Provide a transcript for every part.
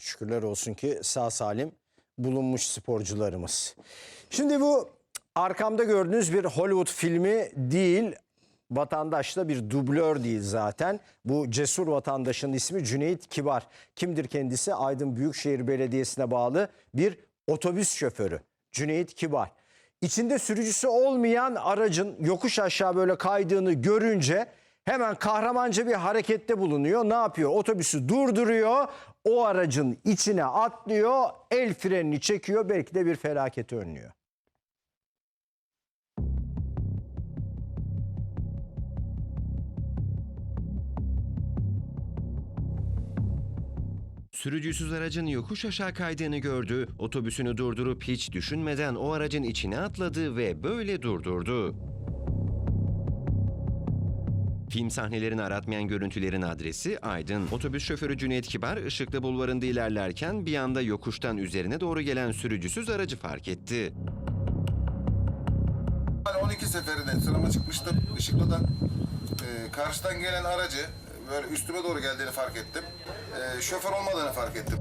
Şükürler olsun ki sağ salim bulunmuş sporcularımız. Şimdi bu arkamda gördüğünüz bir Hollywood filmi değil. Vatandaş da bir dublör değil zaten. Bu cesur vatandaşın ismi Cüneyt Kibar. Kimdir kendisi? Aydın Büyükşehir Belediyesi'ne bağlı bir otobüs şoförü. Cüneyt Kibar. İçinde sürücüsü olmayan aracın yokuş aşağı böyle kaydığını görünce hemen kahramanca bir harekette bulunuyor. Ne yapıyor? Otobüsü durduruyor. O aracın içine atlıyor. El frenini çekiyor. Belki de bir felaketi önlüyor. Sürücüsüz aracın yokuş aşağı kaydığını gördü, otobüsünü durdurup hiç düşünmeden o aracın içine atladı ve böyle durdurdu. Film sahnelerini aratmayan görüntülerin adresi Aydın. Otobüs şoförü Cüneyt Kibar, Işıklı Bulvarı'nda ilerlerken bir anda yokuştan üzerine doğru gelen sürücüsüz aracı fark etti. Ben 12 seferinde sınava çıkmıştım Işıklı'dan. Ee, karşıdan gelen aracı böyle üstüme doğru geldiğini fark ettim. Ee, şoför olmadığını fark ettim.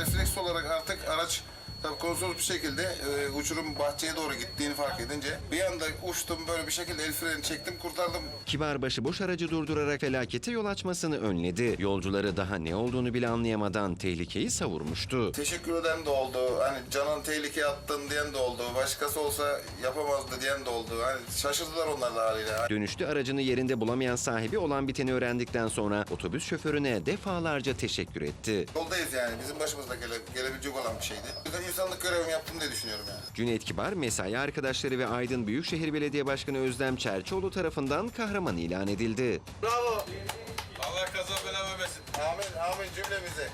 Refleks olarak artık araç tabii kontrol bir şekilde e, uçurum bahçeye doğru gittiğini fark edince bir anda uçtum böyle bir şekilde el freni çektim kurtardım. Kibar başıboş aracı durdurarak felakete yol açmasını önledi. Yolcuları daha ne olduğunu bile anlayamadan tehlikeyi savurmuştu. Teşekkür eden de oldu. Hani canın tehlikeye attın diyen de oldu. Başkası olsa yapamazdı diyen de oldu. Hani şaşırdılar onlar da haliyle. Dönüşte aracını yerinde bulamayan sahibi olan biteni öğrendikten sonra otobüs şoförüne defalarca teşekkür etti. Yoldayız yani. Bizim başımızda gele, gelebilecek olan bir şeydi. İnsanlık görevimi yaptım diye düşünüyorum yani. Cüneyt Kibar, mesai arkadaşları ve Aydın Büyükşehir Belediye Başkanı Özlem Çerçoğlu tarafından kahraman ilan edildi. Bravo. Allah kaza bela vermesin. Amin amin cümlemize.